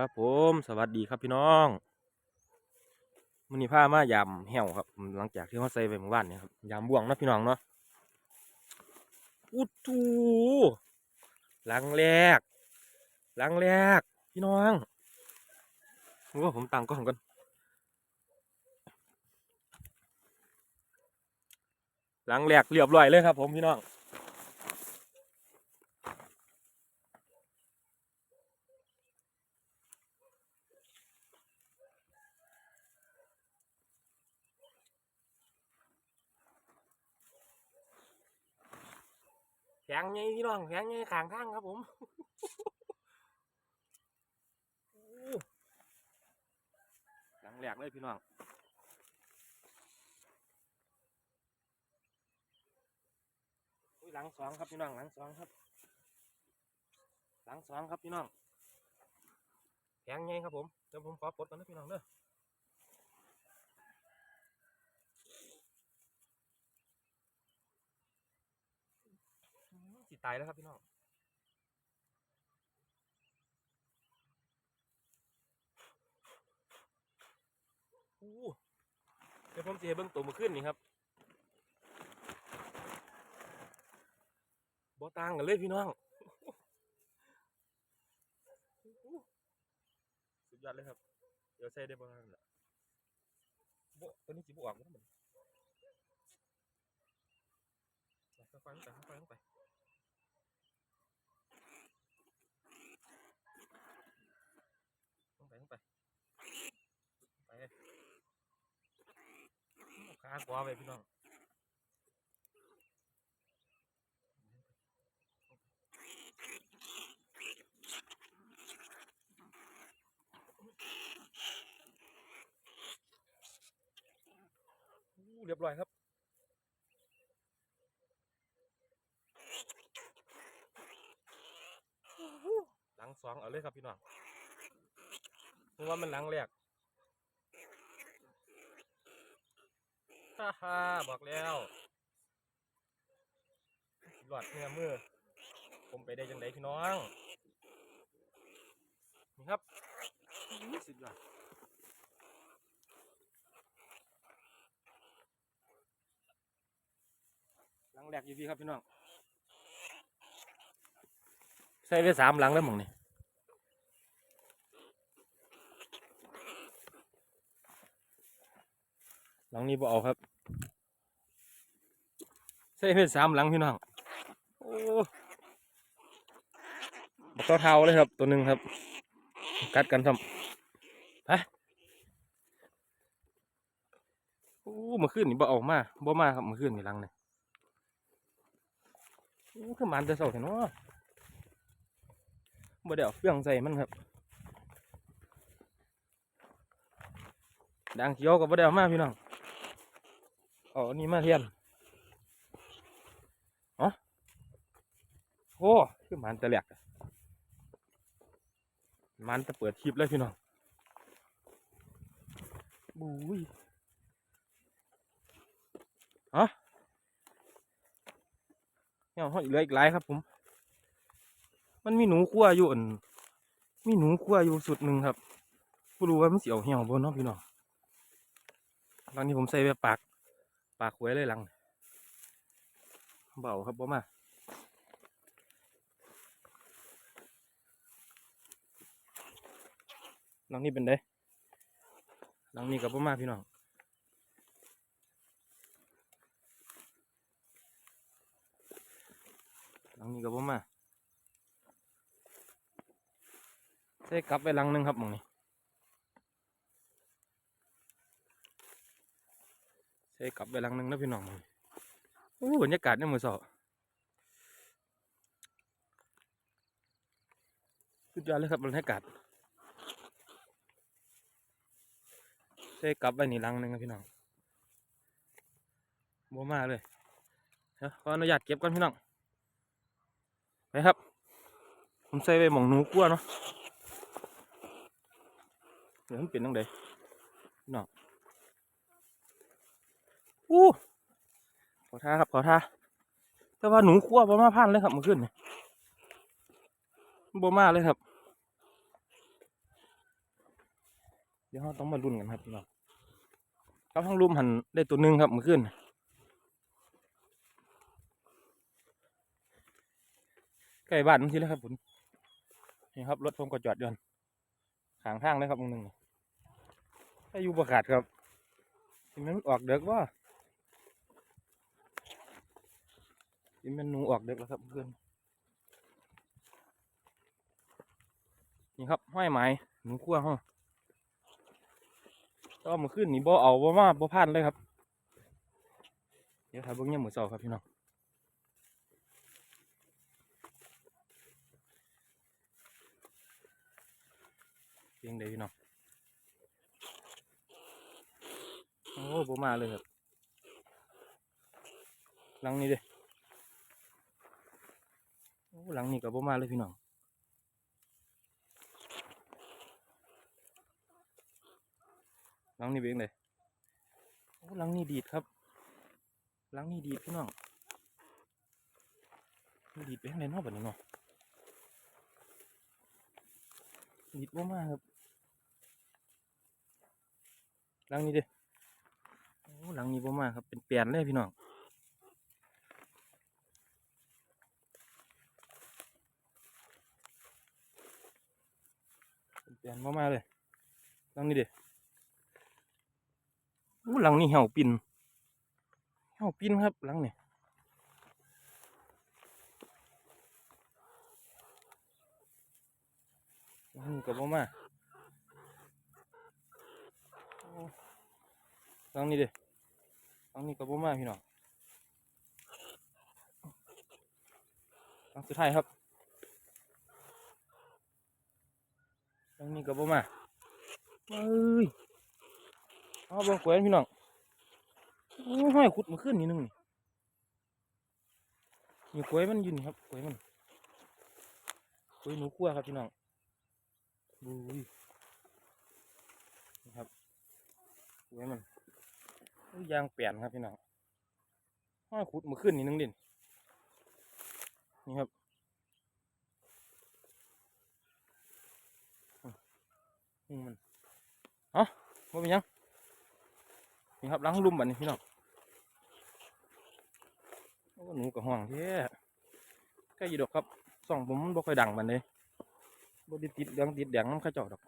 ครับผมสวัสดีครับพี่น้องมื้อนี้พามายำแห้วครับ หลังจากที่เขาใส่ไปเมื่อวานเนี่ยครับยำบ่วงนะพี่น้องเนาะอุดทูหลังแรก หลังแรก พี่น้องว่าผมตังกล้องกันหลังแรกเรียบร้อยเลยครับ ผมพี่น้อง แข็งไงพี่น้องแข็งไงขางข้างครับผมหลังแหลกเลยพี่น้องอุ้ยหลังสองครับพี่น้องหลังสองครับ หลังสองครับพี่น้องแข็งไงครับผมเดี๋ยวผมขอปลดก่อนนะพี่น้องเด้อ สิตายแล้วครับพี่น้องโอ้เดี๋ยวผมจะให้เบิ่งตัวมาขึ้นนี่ครับบ่ต่างกันเลยพี่น้อง สุดยอดเลยครับ เดี๋ยวใส่ได้บ้างนั่นแหละบ่ตัวนี้จิบออกมั้งมันค่อยๆลงไปค่อยๆลงไปลงไปลงไปไปเลย ขากว่าไปพี่น้องเรียบร้อยครับหลังสองเอาเลยครับพี่น้องเพราะว่ามันหลังแรก ฮ่าฮ่าบอกแล้วหลอดเนื้อมือ ผมไปได้จังไดพี่น้อง นี่ครับอื้อสุดยอดหลังแรกอยู่พี่ครับพี่น้อง ใส่ไปสามหลังแล้วมั้งนี่ ลังนี้บ่เอาครับใส่ไปสามหลังพี่น้องโอ้บักเท้าเท้าเลยครับ ตัวหนึ่งครับ กัดกันทำไปโอ้มื่อคืนนี่บ่เออกมาบ่มาครับมื่อคืนนี่หลังเนี่ยโอ้คือมันจะเศร้าเห็นเนาบ่ได้เอาเฟืองใส่มันครับดังเขียวก็บ่ได้เอามาพี่น้อง เอาอันนี้มาเทียนเอ๋อโอ้คือมันตะแหลกมันจะเปิดคลิปเลยพี่น้องบุ้ยเอ๋อเนี่ยเขาอีกเหลืออีกหลายครับผม มันมีหนูคั่วอยู่อันมีหนูคั่วอยู่สุดหนึ่งครับผู้รู้ว่ามันเสียวเหี่ยวบนเนาะพี่น้องหลังนี้ผมใส่ไปปาก ปากหวยเลยหลัง เบาครับบ่มาหลังนี้เป็นไดหลังนี้กับบ่มาพี่น้องหลังนี้กับบ่มาใส่กลับไปหลังหนึงครับมองนี้ ใส่กลับไปลังหนึงนะพี่น้องม้องนี้โอ้บรรยากาศเนี่ยมือสอสุดยอดเลยครับบรรยากาศใส่กลับไปนี่ลังหนึงครับพี่น้องบัวมาเลยเดี๋ยวขออนุญาตเก็บก่อนพี่น้องไปครับ ผมใส่ไปหมองหนูกลัวเนาะเดี๋ยวมันเป็นตั้งใดเนาะ อู้ขอท่าครับขอท่าแต่ว่าหนูขั้วบ่มาพันเลยครับเมื่อคืนนี่บ่มาเลยครับ เดี๋ยวเราต้องมาลุ้นกันครับพี่น้องกับทั้งลุมหันได้ตัวหนึ่งครับเมื่อคืนใกล้บ้านนั่นทีแล้วครับผมนี่ครับรถผมก็จอดอยนขางทางเลยครับมึงหนึ่งถ้าอยู่ประกาศครับที่มันออกเด็กว่า ที่มันหนูออกเด็กแล้วครับเพื่อนนี่ครับห้อยไหมหนูขั้วห้องก็มาขึ้นนี่บ่เอาบ่มาบ่พลาดเลยครับ เดี๋ยวถ่ายเบิ้งเนี่ยามมือเสาครับพี่น้องเพียงใดพี่น้องโอ้บ่มาเลยครับหลังนี้เด้โอ้ หลังนี้ก็บ่มาเลยพี่น้องหลังนี้เป็นไงโอ้หลังนี้ดีดครับ หลังนี่ดีดพี่น้องดีดไปข้างในนอกแบบนี้เนาะดีดบ่มาครับหลังนี้เด้โอ้หลังนี้บ่มาครับเป็นเปลี่ยนเลยพี่น้องเป็นเป ลี่ยนบ่มาเลยลังนี้เด้โอ้หลังนี้เหี่ยวปิ่นเฮาปินครับหลังนี่หลังนี่ก็บ่มาหลังนี่เด้หลังนี่ก็บ่มาพี่น้องหลังสุดท้ายครับ หลังนี่ก็บ่มาเอ้ยเอาบิ่งกล้วยพี่น้องห้อยขุดมาขึ้นนิดนึงนี่นี่กล้วยมันยืนครับกล้วยมันกล้วยหนูขั้วครับพี่น้องบุยนี่ครับกล้วยมันยางเปลี่ยนครับพี่น้องห้อยขุดมาขึ้นนิดนึงดินี่ครับ มมันเอ๋อว่าเป็นยังนี่ครับหล้างลุ่มแบัดนี้พี่น้องโอ้หนูกับห่วงแท้ใกล้ยีดอกครับส่องผมบ่ค่อยดังบันเลยบ่ได้ติดเหลืองติดแดงน้ำข้าเจ้าดอก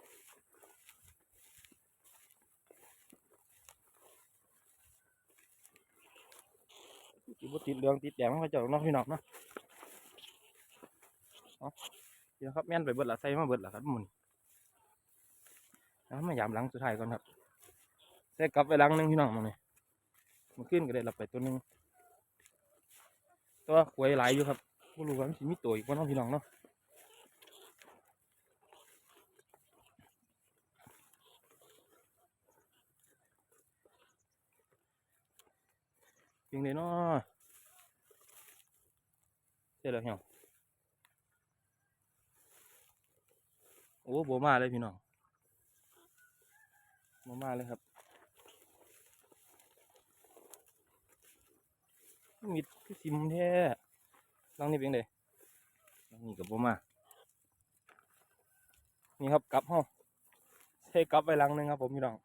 สิบ่ติดเหลืองติดแดงน้ำข้าเจ้าดอกเนาะพี่น้องนะเอเดี๋ยวครับแม่นไปเบิดละใส่มาเบิดละครับหมุน แล้วมายามหลังสุดท้ายก่อนครับใส่กลับไปหลังหนึงพี่น้องมาเนี่ยมันขึ้นก็ได้รับไปตัวหนึงตัวหวยหลายอยู่ครับผู้รู้ว่ามันสิมีตัวอีกว่าน้องพี่น้องเนาะเพียงเลยเนาะเสร็จแล้วเหี่ยวโอ้โบมาเลยพี่น้อง โบมาเลยครับมิดคือซิมแท้ลังนี่เป็นไงลังนี่กับบ่มา นี่ครับกลับห้องใช้กลับไปลังหนึงครับผมพี่น้อง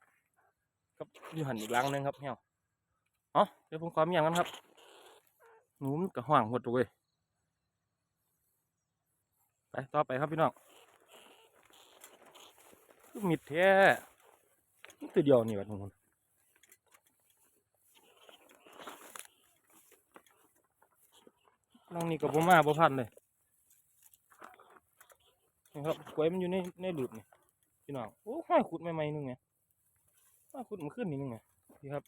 กับอยู่หันอีกลังหนึงครับเฮียวเอ๋อเดี๋ยวผมขอเมียงกันครับหนูมันกระห่างหมดเลยไปต่อไปครับพี่น้องมิดแท้ ตัวเดียวนี่แบบทุกคนน้องนี่กับบ่มาบ่พันเลยนี่ครับกล้วยมันอยู่ในในหลุดนี่พี่น้องโอ้ห้อยขุดใหม่ๆนึงไงห้อยขุดมันขึ้นนิดนึงไงพี่ครับ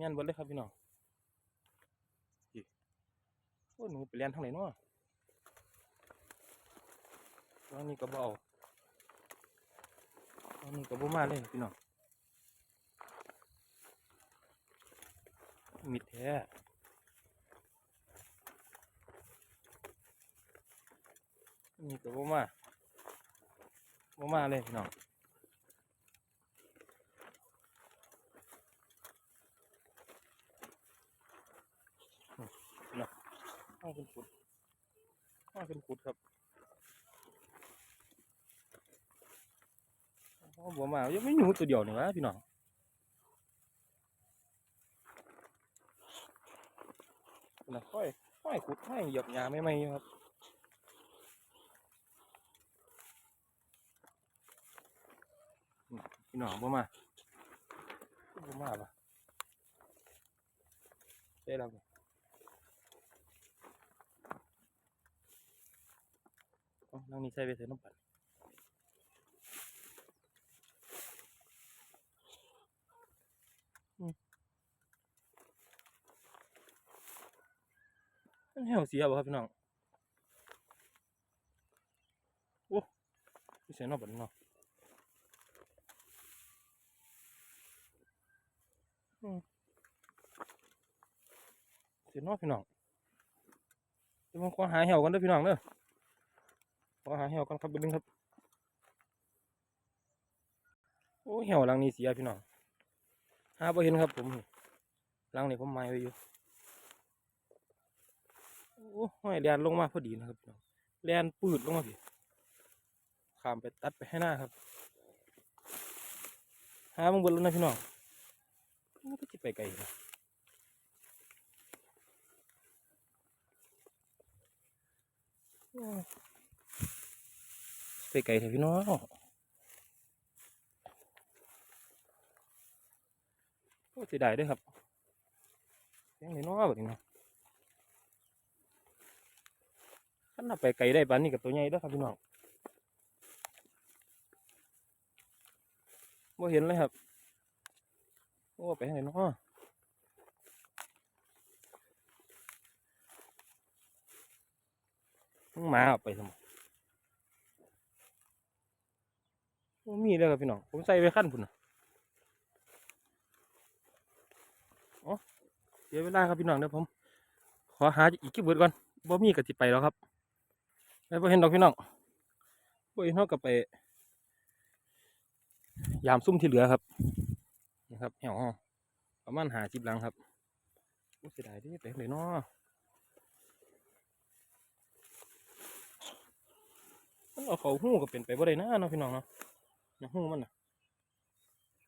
งานเบดเลยครับพี่น้องนี่โอ้หนูไปเรียนทางไหนเนาะน้องนี่ก็บ่เอาน้องนี่ก็บ่มาเลยพี่น้อง มิดแท้นี่ก็บ่มาบ่มาเลยพี่น้องน้องห้องเป็นขุดห้องเป็นขุดครับอ๋อบ่มายังไม่หนูตัวเดียวนี่วะพี่น้อง นะค่อยค่อยขุดค่อยเหยียาไม่ไม่ครับพี่น้องบ่มาบ่มาปะได้แล้วนั่งนี่ใส่ไปเถอะน้ำปั่น มันเหี่ยวเสียบ่ครับพี่น้องโอ้เสียนอกบัดนี้เนาะอืมเสียนอกพี่น้องเดี๋ยวผมขอหาเหี่ยวกันเด้อพี่น้องเด้อขอหาเหี่ยวกันครับเบดนึงครับโอ้เหี่ยวหลังนี้เสียพี่น้องหาบ่เห็นครับผมหลังนี้ผมหมายไว้อยู่ ห้อยแลนลงมาพอดีนะครับพี่น้องแลนปืดลงมาพี่ข้ามไปตัดไปให้หน้าครับ หามึงบนแล้วนะพี่น้องมันก็จะไปไกลนะโอ้ยไปไกลเถอะพี่น้องโอ้เสียดายด้วยครับยังไงน้อแบบนี้นะ ขันนับไปไกลได้ปานนี้กับตัวใหญ่ด้อครับพี่น้องบ่เห็นเลยครับโอ้ไปไหนเนาะมึงมาไปทำไมมีเลยครับพี่น้อง ผมใส่ไปขั้นพุ่นนะอ๋อเดี๋ยวเวลาครับพี่น้องเดี๋ยวผม ขอหาอีกกี่เบิดก่อนบ่มีก็สิไปแล้วครับ ไปบ่เห็นดอกพี่น้องบ่เห็นเฮากับไป ยามซุ่มที่เหลือครับนี่ครับแหวเราประมาณหาสิบหลังครับโอ้เสียดายเดิไปเลยเนาะมันเอาเขาหู้ก็เป็นไปบ่ได้นะเนาะพี่น้องเนาะอย่างหู้มันนะ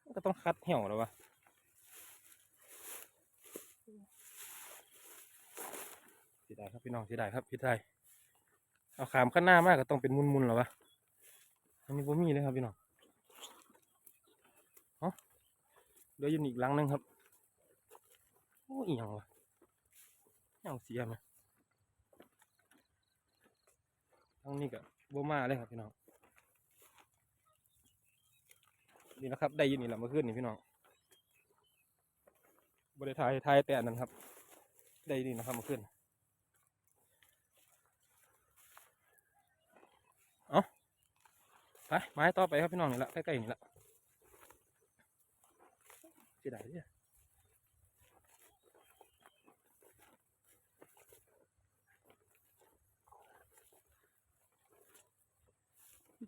มันก็ต้องคัดแหวแล้ววะเสียดายครับพี่น้องเสียดายครับพี่ไทย เอาขามข้างหน้ามากก็ต้องเป็นมุนๆหรอวะอันนี้ผมมีเลยครับพี่น้องเอ๋อเดี๋ยวยืนอีกหลังนึงครับโอ้อีหยังวะเหี่ยวเสียไหมทางนี้ก็บ่มาเลยครับพี่น้องนี่นะครับ ได้ยินนี่แหละเมื่อคืนนี่พี่น้องบริทายทายแต่นนั้นครับ ได้ยินนี่นะครับเมื่อคืน ไปไม้ต่อไปครับพี่น้องนี่ละใกล้ๆนี่ละเสียดายเนี่ย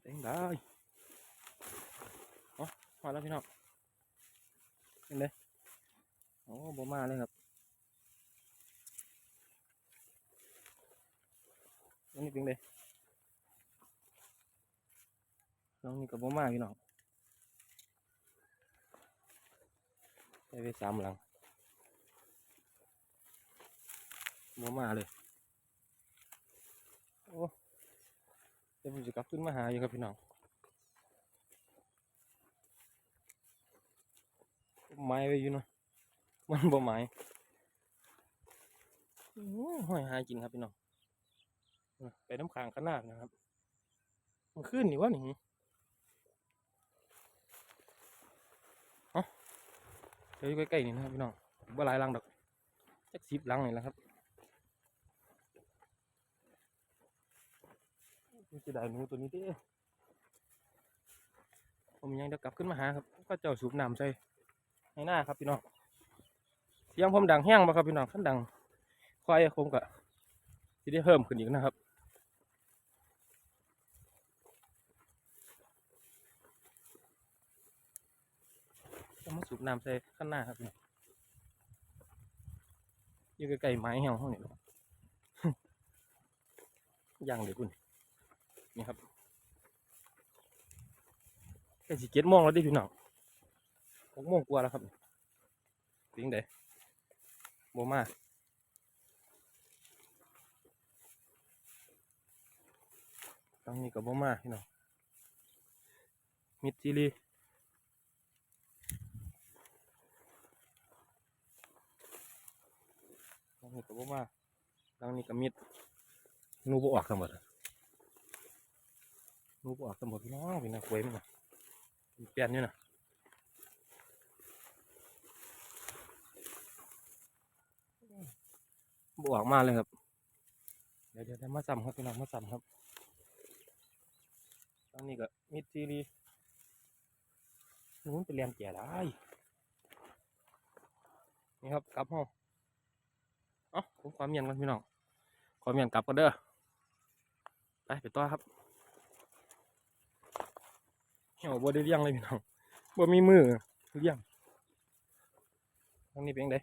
เต็งได้อ๋อมาแล้วพี่น้องเป็นเลยโอ้บ่มาเลยครับอันนี้เป็นเลย น้องนี่ก็บ่มาพี่น้องได้ไปสามหลังบ่มาเลย โอ้เดี๋ยวผมจะกลับขึ้นมาหาอยู่ครับพี่น้องไม้ไว้อยู่เนาะมันบ่ไม้อื้อห้อยหากินครับพี่น้องไปน้ำค้างขนาดนะครับ มันขึ้นนี่วะนี่ เดี๋ยวอยู่ใกล้ๆนี่นะครับพี่น้องบ่หลายหลังดอกจักสิบหลังนี่แหละครับมันจะได้หนูตัวนี้เด้ผมยังเดี๋ยวกลับขึ้นมาหาครับ ก็เจ้าสูบน้ำใส่ให้หน้าครับพี่น้องเสียงผมดังแห้งบ่ครับพี่น้องขั้นดังควายคงกะที่ได้เพิ่มขึ้นอีกนะครับ มาสูบน้ำใส่ข้างหน้าครับพี่น้องอยู่ใกล้ๆไม้เหี่ยวห้องนี่แหละย่างเดี๋ยคุณนี่ครับค่สิเจ็ดโมงแล้วดิพี่น้องหกโมงกว่าแล้วครับเพียงเดโบมาตั้งนี้กับโบมาพี่น้องมิดจิลี ตั้งนี้กับโบมาตั้งนี้กับมิดนูบออกทั้งหมดนูบออกทั้งหมดพี่น้องพี่น้องควยมันนะเปลี่ยนอยู่นะบวกมาเลยครับ เดี๋ยวเดี๋ยวมาซ้ำครับพี่น้องมาซ้ำครับตอนนี้ก็มิดซีรีนู้นไปเรียนแก่ได้นี่ครับกลับห้อง เอ้าผมขอเมียนกันพี่น้องขอเมียนกลับกันเด้อไปไปต่อครับเหี่ยวบ่ได้เลี้ยงเลยพี่น้องบ่มีมือเลี้ยงตรงนี้เป็นไง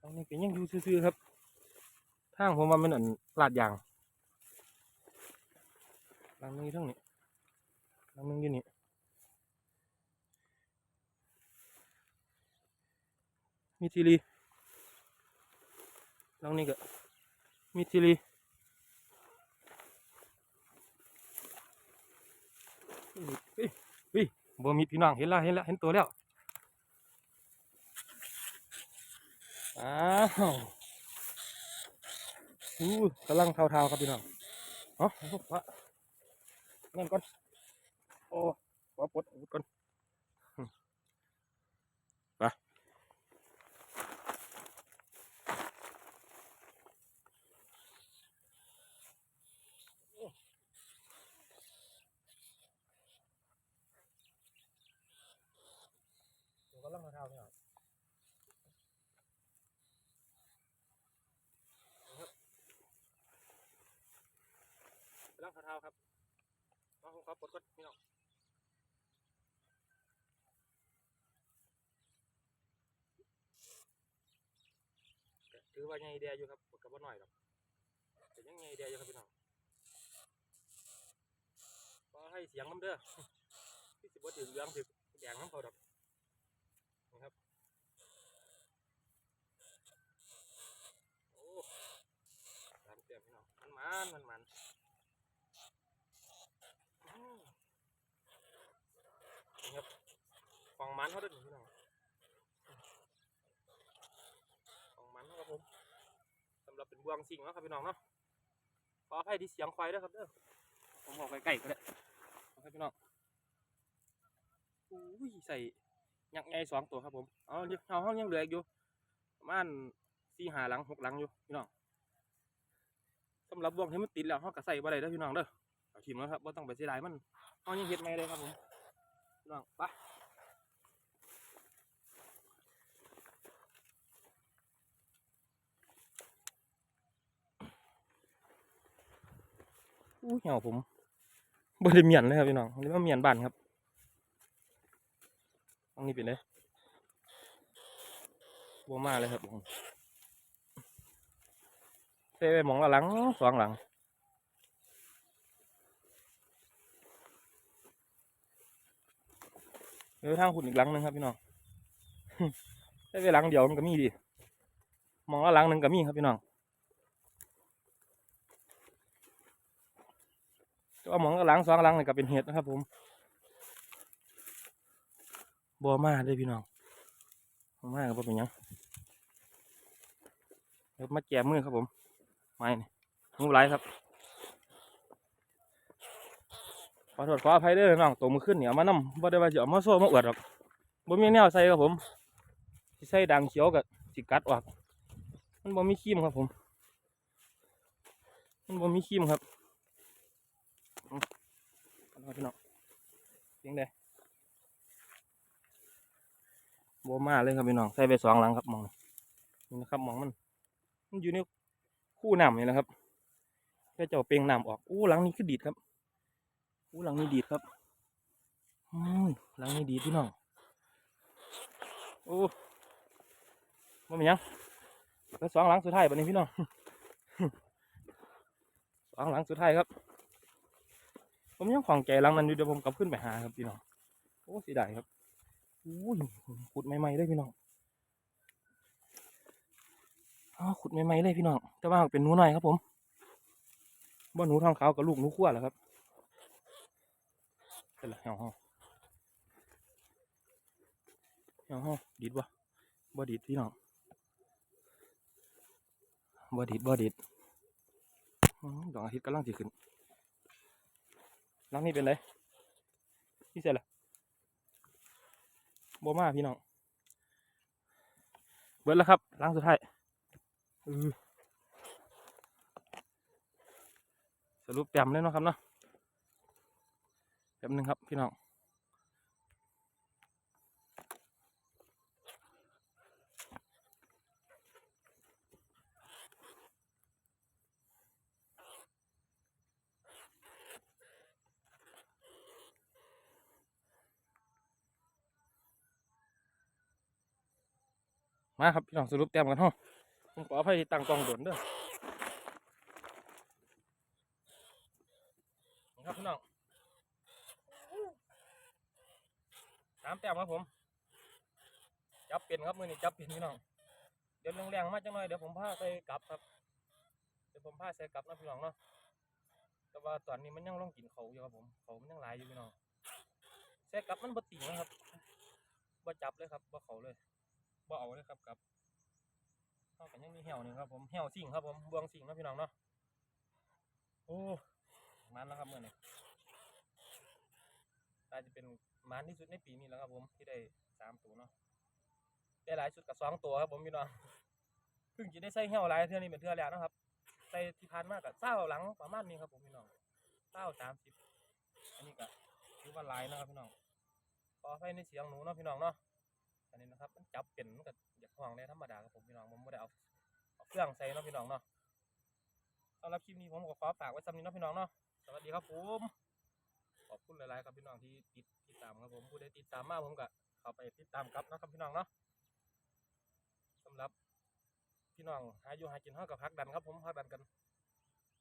ตรงนี้เป็นยังอยู่ซื่อๆครับทางผมว่ามันอันลาดยางหลังนึงอยู่ทั้งนี้หลังนึงอยู่นี่มีทีรี หลังนี้ก็มีทีรีเฮ้ยบ่มีพี่น้องเห็นแล้วเห็นแล้วเห็นตัวแล้วอ้าวอู้กำลังเทาๆครับพี่น้องเอ๋อวะนั่นก่อนโอ้ว่าปลดก่อน กำลังเท้าๆพี่น้องกำลังเท้าครับเอาผมขอปลดก่อนพี่น้องก็ถือว่าไงเดียอยู่ครับกับว่าหน่อยหรอกแต่ยังไงเดียอยู่ครับพี่น้องก็ให้เสียงน้ำเด้อที่สิบวัดถึงเหลืองถึงแดงน้ำเขาดอก นะครับ โอ้ตามเตียมพี่น้องมันมันมันมันอืมนี่ครับฟองมันเขาเด้วยพี่น้องฟองมันเขาครับผมสำหรับเป็นบวงสิ่งเนาะครับพี่น้องเนาะขออภัยที่เสียงควายด้วยครับเด้อผมออกไปใกล้ๆก็ได้ขอให้พี่น้องอุ้ยใส่ ยักษ์ใหญ่สองตัวครับผมเอาเอาห้องยังเหลืออีกอยู่ประมาณสี่หาหลังหกหลังอยู่พี่น้องสำหรับวงที่มันติดแล้วห้องก็ใส่บ่ได้เด้อพี่น้องเด้อเอาทิมแล้วครับว่าต้องไปเสียดายมันห้องยังเฮ็ดไม่เลยครับผมพี่น้องไปอู้เหี่ยวผมบ่ได้เมียนเลยครับพี่น้องอันนี้มาเมียนบ้านครับ ตรงนี้เป็นเลยบัวมาเลยครับผมเซไปมองละหลังสองหลังเดี๋ยวทางหุ่นอีกหลังหนึงครับพี่น้องเซไปหลังเดียวมันก็มีดีมองละหลังหนึ่งก็มีครับพี่น้องแต่ว่าหมองละหลังสองหลังนี่ก็เป็นเห็ดนะครับผม บัวมาเลยพี่น้องบัวมาก็บ่เป็นยังเดี๋ยวมาแจมมือครับผม ไม้นี่งูไหลครับ ขอโทษขออภัยด้อน้องตัวมือขึ้นเนี่ยมานำบ่ได้ว่าจะเอามาโซ่มาอวดหรอกบ่มีแนวใส่ครับผมใส่ดังเขียวกับสิกัดออก มันบ่มีครีมครับผม มันบ่มีครีมครับขอโทษพี่น้องเสียงใด บัวมาเลยครับพี่น้องใส่ไปสองหลังครับมองนี่นะครับมองมัน มันอยู่ในคู่น้ำนี่แหละครับแค่เจ้าเปลงน้ำออกอู้หลังนี้คือดีดครับอู้หลังนี้ดีดครับอืมหลังนี้ดีดพี่น้องโอ้บ่เป็นยังแล้วสองหลังสุดท้ายบัดนี้พี่น้องสองหลังสุดท้ายครับ ผมยังของใจหลังนั้นอยู่เดี๋ยวผมกลับขึ้นไปหาครับพี่น้องโอ้เสียดายครับ อุ้ยขุดใหม่ๆเลยพี่น้องอ้าวขุดใหม่ๆเลยพี่น้องแต่ว่าเป็นหนูหน่อยครับผมบ่หนูทองขาวกับลูกหนูขั้วแหละครับเป็นละเหี่ยวห้องเหี่ยวห้องดีดบ่บ่ดีดพี่น้องบ่ดีดบ่ดีดดอดวงอาทิตย์กำลังจะขึ้นหลังนี้เป็นไรพี่เสร็จละ บ่มาพี่น้องเบิดแล้วครับล้างสุดท้ายสรุปแต้มเลยเนาะครับเนาะแป๊บหนึงครับพี่น้อง มาครับพี่น้องสรุปแต้มกันห้องผมขออภัยที่ตั้งกล้องโดนเด้อนี่ครับพี่น้องสามแต้มครับผม จับเป็นครับมือนี้จับเป็นพี่น้อง เดี๋ยวแรงๆมากจังหน่อยเดี๋ยวผมพาไปกลับครับ เดี๋ยวผมพาใส่กลับนะพี่น้องเนาะ แต่ว่าตอนนี้มันยังลองกินเขาอยู่ครับผมเขามันยังหลายอยู่พี่น้องใส่กลับมันบ่ติ่งนะครับบ่จับเลยครับบ่เขาเลย บ่เอาเลยครับกับเท่ากันยังมีเหี่ยวหนึ่งครับผมเหี่ยวสิ่งครับผมบวงสิ่งนะพี่น้องเนาะโอ้มันแล้วครับเมื่อนี้ตาจะเป็นมันที่สุดในปีนี้แล้วครับผมที่ได้สามตัวเนาะได้หลายสุดกับสองตัวครับผมพี่น้องเพิ่งจะได้ใส่เหี่ยวหลายเท่านี้เป็นเท่าแล้วนะครับใส่ที่พันมากกับเศร้าหลังประมาณนี้ครับผมพี่น้องเศร้าสามสิบอันนี้ก็ถือว่าหลายนะครับพี่น้องขอให้ในเสียงหนูเนาะพี่น้องเนาะ นนี้นะครับ มันจับเป็นมันก็อยากห่วงในธรรมดาครับผมพี่น้องผมไม่ได้เอาเอาเครื่องใส่เนาะพี่น้องเนาะสำหรับคลิปนี้ผมก็ขอฝากไว้สำนี้เนาะพี่น้องเนาะสวัสดีครับผมขอบคุณหลายๆครับพี่น้องที่ติดติดตามครับผมผู้ใดติดตามมากผมก็เข้าไปติดตามกลับนะครับพี่น้องเนาะสำหรับพี่น้องหาอยู่หากินเฮากับพักดันครับผมพักดันกัน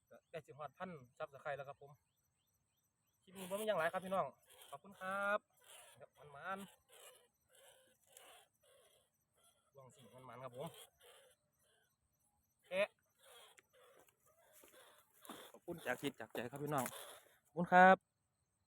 ก็ใกล้สิฮอดพันซับสไครต์แล้วครับผมคลิปนี้ผมมีอย่างไรครับพี่น้องขอบคุณครับครับมันมันๆ ลองสิ่งมันๆ ครับผมแอะขอบคุณจากจิตจากใจครับพี่น้องขอบคุณครับ